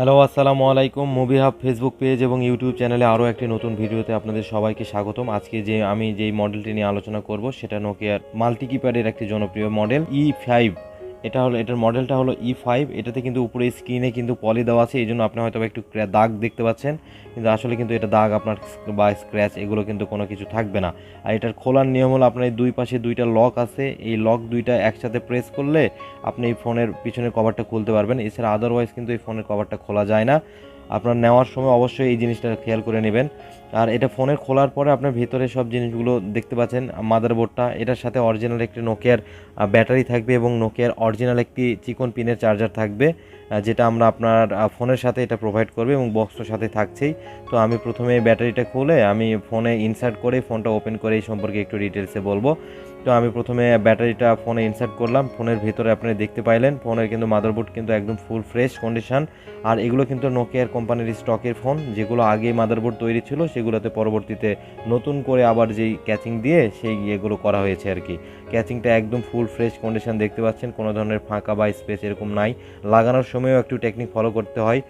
Hello, আসসালামু আলাইকুম। Movie hub Facebook page এবং ইউটিউব চ্যানেলে আরও একটি নতুন ভিডিওতে আপনাদের সবাইকে স্বাগতম। আজকে যে আমি যেই মডেলটি নিয়ে আলোচনা করব, সেটা নোকিয়ার মাল্টি কিপ্যাডের একটি জনপ্রিয় মডেল ই ফাইভ এটা হলো, এটার মডেলটা হলো ই ফাইভ এটাতে কিন্তু উপরে স্ক্রিনে কিন্তু পলি দেওয়া আছে এই জন্য আপনি হয়তো একটু দাগ দেখতে পাচ্ছেন। কিন্তু আসলে কিন্তু এটা দাগ আপনার বা স্ক্র্যাচ এগুলো কিন্তু কোনো কিছু থাকবে না। আর এটার খোলার নিয়ম হলো আপনার এই দুই পাশে দুইটা লক আছে, এই লক দুইটা একসাথে প্রেস করলে আপনি এই ফোনের পিছনের কভারটা খুলতে পারবেন। এছাড়া আদারওয়াইজ কিন্তু এই ফোনের কভারটা খোলা যায় না। আপনার নেওয়ার সময় অবশ্যই এই জিনিসটা খেয়াল করে নেবেন। আর এটা ফোনের খোলার পরে আপনার ভিতরে সব জিনিসগুলো দেখতে পাচ্ছেন, মাদারবোর্ডটা। এটার সাথে অরিজিনাল একটি নোকিয়ার ব্যাটারি থাকবে এবং নোকিয়ার অরিজিনাল একটি চিকন পিনের চার্জার থাকবে যেটা আমরা আপনার ফোনের সাথে এটা প্রোভাইড করবে এবং বক্সটার সাথে থাকছেই। তো আমি প্রথমে ব্যাটারিটা খুলে আমি ফোনে ইনসার্ট করে ফোনটা ওপেন করে এই সম্পর্কে একটু ডিটেলসে বলব। তো আমি প্রথমে ব্যাটারিটা ফোনে ইনসার্ট করলাম, ফোনের ভিতরে আপনি দেখতে পাইলেন, ফোনের কিন্তু মাদারবোর্ড কিন্তু একদম ফুল ফ্রেশ কন্ডিশন আর এগুলো কিন্তু নোকিয়ার কোম্পানির স্টকের ফোন যেগুলো আগে মাদারবোর্ড তৈরি ছিল সেগুলোতে পরবর্তীতে নতুন করে আবার যেই ক্যাচিং দিয়ে সেই ইয়েগুলো করা হয়েছে আর কি। ক্যাচিংটা একদম ফুল ফ্রেশ কন্ডিশন দেখতে পাচ্ছেন, কোনো ধরনের ফাঁকা বা স্পেস এরকম নাই। লাগানোর সময়ও একটু টেকনিক ফলো করতে হয়।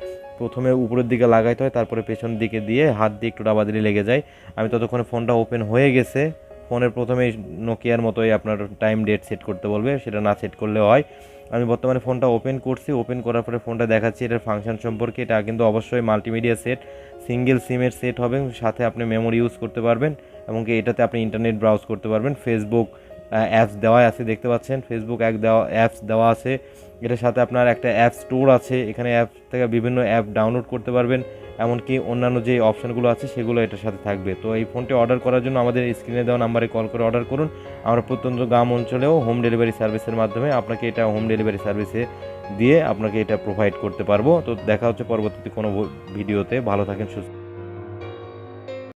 প্রথমে উপরের দিকে লাগাইতে হয়, তারপরে পেছন দিকে দিয়ে হাত দিয়ে একটু ডাবাদিলি লেগে যায়। আমি ততক্ষণে ফোনটা ওপেন হয়ে গেছে। ফোনের প্রথমে নোকিয়ার মতোই আপনার টাইম ডেট সেট করতে বলবে, সেটা না সেট করলে হয়। আমি বর্তমানে ফোনটা ওপেন করছি ওপেন করার পরে ফোনটা দেখাচ্ছি এটার ফাংশন সম্পর্কে। এটা কিন্তু অবশ্যই মাল্টিমিডিয়া সেট সিঙ্গেল সিমের সেট হবে, সাথে আপনি মেমোরি ইউজ করতে পারবেন এবং এটাতে আপনি ইন্টারনেট ব্রাউজ করতে পারবেন ফেসবুক অ্যাপস দেওয়া আছে, দেখতে পাচ্ছেন? ফেসবুক এক দেওয়া অ্যাপস দেওয়া আছে। এটার সাথে আপনার একটা অ্যাপ স্টোর আছে। এখানে অ্যাপ থেকে বিভিন্ন অ্যাপ ডাউনলোড করতে পারবেন। এমনকি অন্যান্য যে অপশানগুলো আছে, সেগুলো এটার সাথে থাকবে। তো এই ফোনটি অর্ডার করার জন্য আমাদের স্ক্রিনে দেওয়া নাম্বারে কল করে অর্ডার করুন। আমরা প্রত্যন্ত গ্রাম অঞ্চলেও হোম ডেলিভারি সার্ভিসের মাধ্যমে আপনাকে এটা হোম ডেলিভারি সার্ভিসে দিয়ে আপনাকে এটা প্রোভাইড করতে পারব। তো দেখা হচ্ছে পরবর্তীতে কোনো ভিডিওতে ভালো থাকেন, সুস্থ